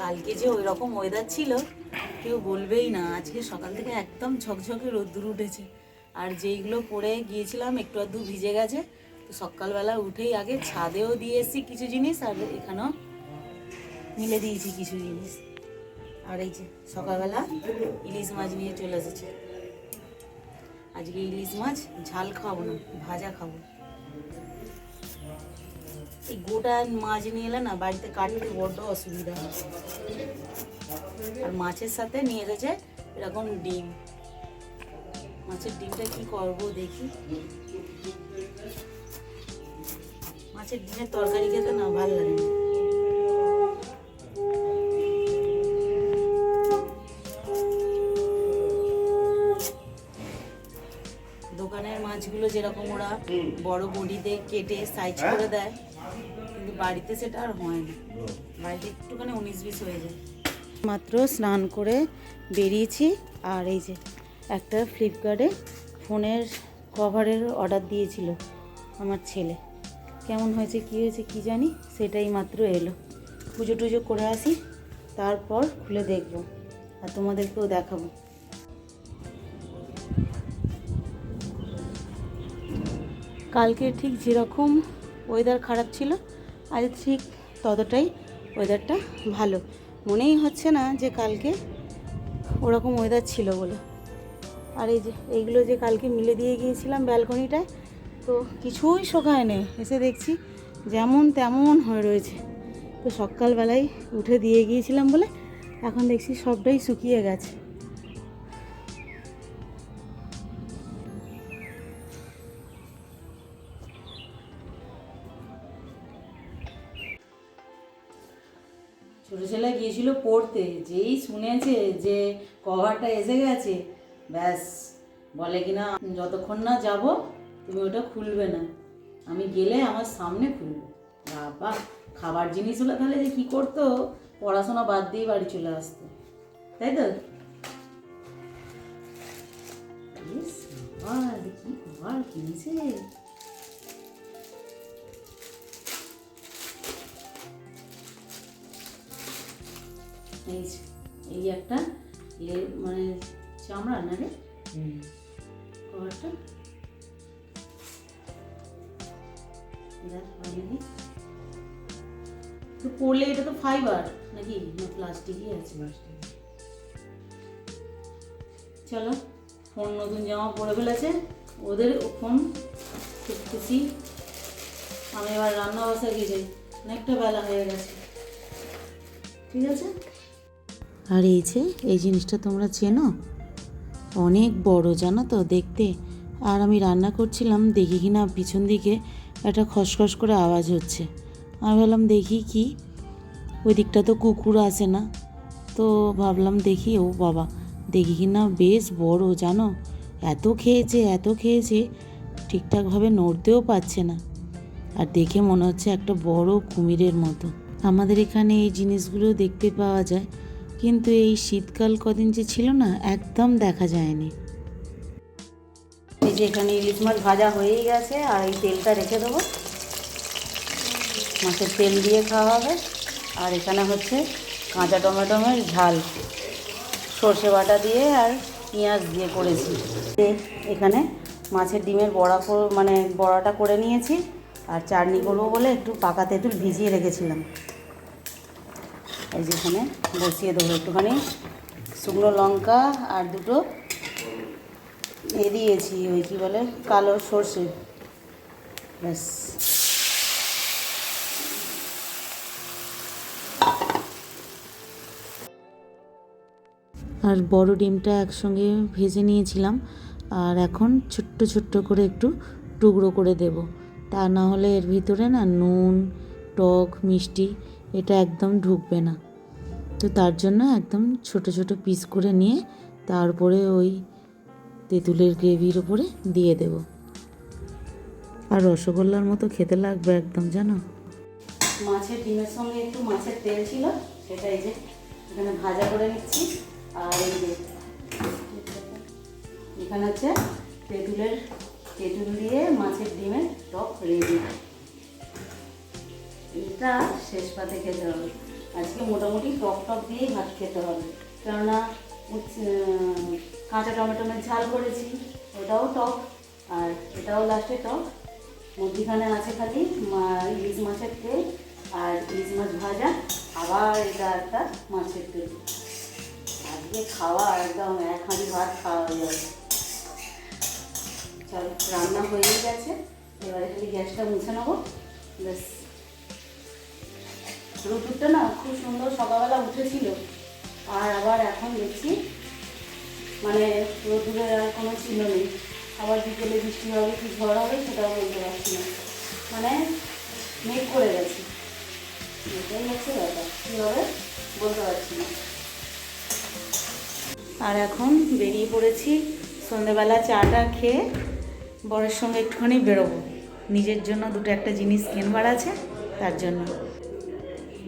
কালকে যে ওই রকম ওয়েদার ছিল, কেউ বলবেই না। আজকে সকাল থেকে একদম ঝকঝকে রোদ্দুর উঠেছে। আর যেইগুলো পরে গিয়েছিলাম, একটু আধটু ভিজে গেছে। তো সকালবেলা উঠেই আগে ছাদেও দিয়ে এসেছি কিছু জিনিস, আর এখানেও মিলে দিয়েছি কিছু জিনিস। আর এই যে সকালবেলা ইলিশ মাছ নিয়ে চলে এসেছে। আজকে ইলিশ মাছ ঝাল খাব না, ভাজা খাব। এই গোটা মাছ নিয়ে এলে না বাড়িতে কাটতে বড্ড অসুবিধা হয়। আর মাছের সাথে নিয়ে এসেছে এরকম ডিম। মাছের ডিমটা কি করব দেখি। মাছের ডিমের তরকারি খেতে না ভালো লাগে না। যেরকম ওরা বড় বড়িতে কেটে সাইজ করে দেয় কিন্তু বাড়িতে সেটা আর হয় না। বাড়িতে একটুখানি উনিশ বিশ হয়ে যায়। মাত্র স্নান করে বেরিয়েছি আর এই যে একটা ফ্লিপকার্টে ফোনের কভারের অর্ডার দিয়েছিল আমার ছেলে। কেমন হয়েছে কী হয়েছে কি জানি সেটাই মাত্র এলো। পুজো টুজো করে আসি তারপর খুলে দেখব আর তোমাদেরকেও দেখাবো। কালকে ঠিক যেরকম ওয়েদার খারাপ ছিল, আজ ঠিক ততটাই ওয়েদারটা ভালো। মনেই হচ্ছে না যে কালকে ওরকম ওয়েদার ছিল বলে। আর এই যে, এইগুলো যে কালকে মিলে দিয়ে গিয়েছিলাম ব্যালকনিটায় তো কিছুই শোকায় নেই। এসে দেখছি যেমন তেমন হয়ে রয়েছে। তো সকালবেলায় উঠে দিয়ে গিয়েছিলাম বলে, এখন দেখছি সবটাই শুকিয়ে গেছে। ছোটো ছেলে গিয়েছিল পড়তে, যেই শুনেছে যে কভারটা এসে গেছে, ব্যাস, বলে কিনা, যতক্ষণ না যাব, তুমি ওটা খুলবে না। আমি গেলে আমার সামনে খুলবে। বাবা, খাবার জিনিস হলে তাহলে যে কী করতো? পড়াশোনা বাদ দিয়ে বাড়ি চলে আসতো। তাই তো? কি কভার কিনেছে? এই এই একটা এ মানে চামড়া না রে? কভারটা। তো পড়লে এটা তো ফাইবার নাকি? না প্লাস্টিকই আছে। চলো ফোন নতুন জামা পরে ফেলেছে। ওদের ফোন খুব খুশি আমি এবার রান্না বসা গিয়ে যাই। অনেকটা বেলা হয়ে গেছে। ঠিক আছে? আর এই যে, এই জিনিসটা তোমরা চেনো? অনেক বড়, জানো তো, দেখতে। আর আমি রান্না করছিলাম, দেখি কিনা পিছন দিকে একটা খসখস করে আওয়াজ হচ্ছে। আমি ভাবলাম, দেখি কি? ওই দিকটা তো কুকুর আসে না। তো ভাবলাম, দেখি, ও বাবা, দেখি কিনা বেশ বড়, জানো? এত খেয়েছে এত খেয়েছে, ঠিকঠাকভাবে নড়তেও পারছে না। আর দেখে মনে হচ্ছে একটা বড় কুমিরের মতো। আমাদের এখানে এই জিনিসগুলো দেখতে পাওয়া যায়। কিন্তু এই শীতকাল কদিন যে ছিল না, একদম দেখা যায়নি। এই যে এখানে ইলিশ মাছ ভাজা হয়েই গেছে, আর এই তেলটা রেখে দেবো। মাছের তেল দিয়ে খাওয়া হবে। আর এখানে হচ্ছে কাঁচা টমেটোমের ঝাল। সর্ষে বাটা দিয়ে আর পেঁয়াজ দিয়ে করেছি। এখানে মাছের ডিমের বড়া মানে বড়াটা করে নিয়েছি, আর চাটনি করব বলে একটু পাকা তেঁতুল ভিজিয়ে রেখেছিলাম। এই যে এখানে বসিয়ে দেবো একটুখানি। শুকনো লঙ্কা আর দুটো এ দিয়েছি ওই কী বলে, কালো সর্ষে। ব্যাস। আর বড় ডিমটা একসঙ্গে ভেজে নিয়েছিলাম, আর এখন ছোট্ট ছোট্ট করে একটু টুকরো করে দেব। তা না হলে এর ভিতরে না নুন, টক, মিষ্টি এটা একদম ঢুকবে না। তো তার জন্য একদম ছোট ছোট পিস করে নিয়ে তারপরে ওই তেঁতুলের গ্রেভির ওপরে দিয়ে দেব। আর রসগোল্লার মতো খেতে লাগবে একদম, জানো? মাছের ডিমের সঙ্গে একটু মাছের তেল ছিল, সেটা এই যে এখানে ভাজা করে নিচ্ছি। আর এই যে এখানে হচ্ছে তেঁতুলের, তেঁতুল দিয়ে মাছের ডিমের টক রেডি এটা শেষ পাতে খেতে হবে। আজকে মোটামুটি টক টক দিয়েই ভাত খেতে হবে। কেননা কাঁচা টমেটোমের ঝাল করেছি, ওটাও টক, আর এটাও লাস্টে টক। মধ্যিখানে আছে খালি ইলিশ মাছের তেল আর ইলিশ মাছ ভাজা, আবার এটা একটা মাছের তেল। আজকে খাওয়া একদম এক হাঁড়ি ভাত খাওয়া হয়ে যাবে। চল, রান্না হয়েই গেছে। এবারে খালি গ্যাসটা মুছে নেব। ব্যাস। রুটুরটা না খুব সুন্দর সকালবেলা উঠেছিল। আর আবার এখন দেখছি মানে রোদুরের আর কোনো চিহ্ন নেই। আবার বিকেলে বৃষ্টি হবে, কি ঝড় হবে সেটাও বলতে পারছি না। মানে মেঘ করে গেছে। এটাই হচ্ছে ব্যাপার। কী হবে বলতে পারছি না। আর এখন বেরিয়ে পড়েছি, সন্ধেবেলা চাটা খেয়ে বরের সঙ্গে একটুখানি বেরোবো। নিজের জন্য দুটো একটা জিনিস কেনবার আছে, তার জন্য।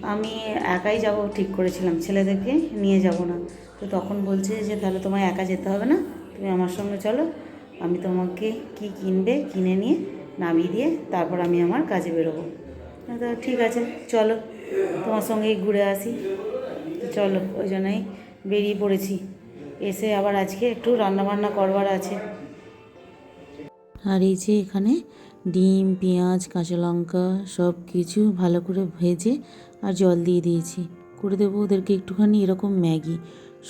আমি একাই যাব, ঠিক করেছিলাম। ছেলেদেরকে নিয়ে যাব না। তো তখন বলছে যে, তাহলে তোমায় একা যেতে হবে না। তুমি আমার সঙ্গে চলো। আমি তোমাকে কি কিনবে, কিনে নিয়ে নামিয়ে দিয়ে তারপর আমি আমার কাজে বেরোবো। তো ঠিক আছে, চলো। তোমার সঙ্গেই ঘুরে আসি। চলো, ওই জন্যই বেরিয়ে পড়েছি। এসে আবার আজকে একটু রান্নাবান্না করবার আছে। আর এই যে এখানে ডিম, পেঁয়াজ, কাঁচা লঙ্কা সব কিছু ভালো করে ভেজে আর জল দিয়ে দিয়েছি। করে দেবো ওদেরকে একটুখানি এরকম ম্যাগি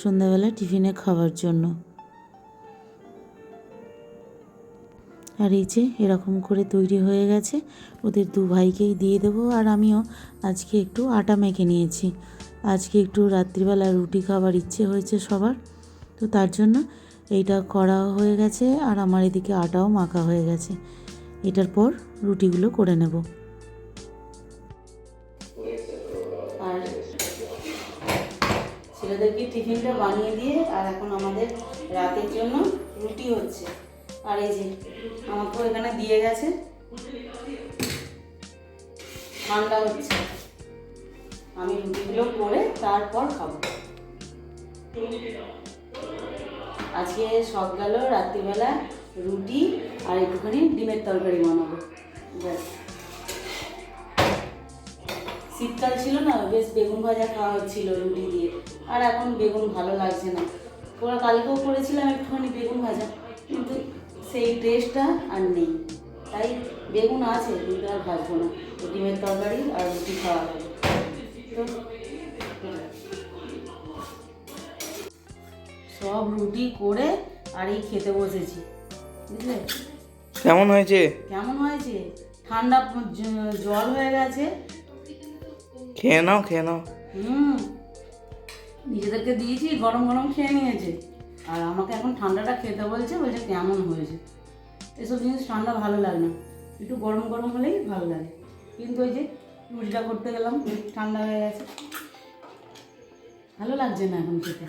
সন্ধ্যাবেলা টিফিনে খাওয়ার জন্য। আর এই যে এরকম করে তৈরি হয়ে গেছে, ওদের দু ভাইকেই দিয়ে দেবো আর আমিও আজকে একটু আটা মেখে নিয়েছি। আজকে একটু রাত্রিবেলা রুটি খাবার ইচ্ছে হয়েছে সবার, তো তার জন্য এইটা করা হয়ে গেছে আর আমার এদিকে আটাও মাখা হয়ে গেছে। এটার পর রুটিগুলো করে নেব। আর ছেলেদেরকে টিফিনটা বানিয়ে দিয়ে আর এখন আমাদের রাতের জন্য রুটি হচ্ছে। আর এই যে, আমাকেও এখানে দিয়ে গেছে। ঠান্ডা হচ্ছে। আমি রুটিগুলো করে তারপর খাব। আজকে সব গেল, রাত্রিবেলা রুটি আর একটুখানি ডিমের তরকারি বানাবো। ব্যাস। শীতকাল ছিল না, বেশ বেগুন ভাজা খাওয়া হচ্ছিল রুটি দিয়ে। আর এখন বেগুন ভালো লাগছে না। ওরা কালকেও করেছিলাম একটুখানি বেগুন ভাজা, কিন্তু সেই টেস্টটা আর নেই। তাই বেগুন আছে, কিন্তু আর ভাজবো না। ডিমের তরকারি আর রুটি খাওয়া হবে। তো সব রুটি করে আর এই খেতে বসেছি। কেমন হয়েছে? কেমন হয়েছে? ঠান্ডা জল হয়ে গেছে। খেয়ে নাও খেয়ে নাও। হুম। নিজেদেরকে দিয়েছি গরম গরম খেয়ে নিয়েছে। আর আমাকে এখন ঠান্ডাটা খেতে বলছে বলছে কেমন হয়েছে। এসব জিনিস ঠান্ডা ভালো লাগে না। একটু গরম গরম হলেই ভালো লাগে। কিন্তু ওই যে রুটিটা করতে গেলাম ঠান্ডা হয়ে গেছে। ভালো লাগছে না এখন খেতে।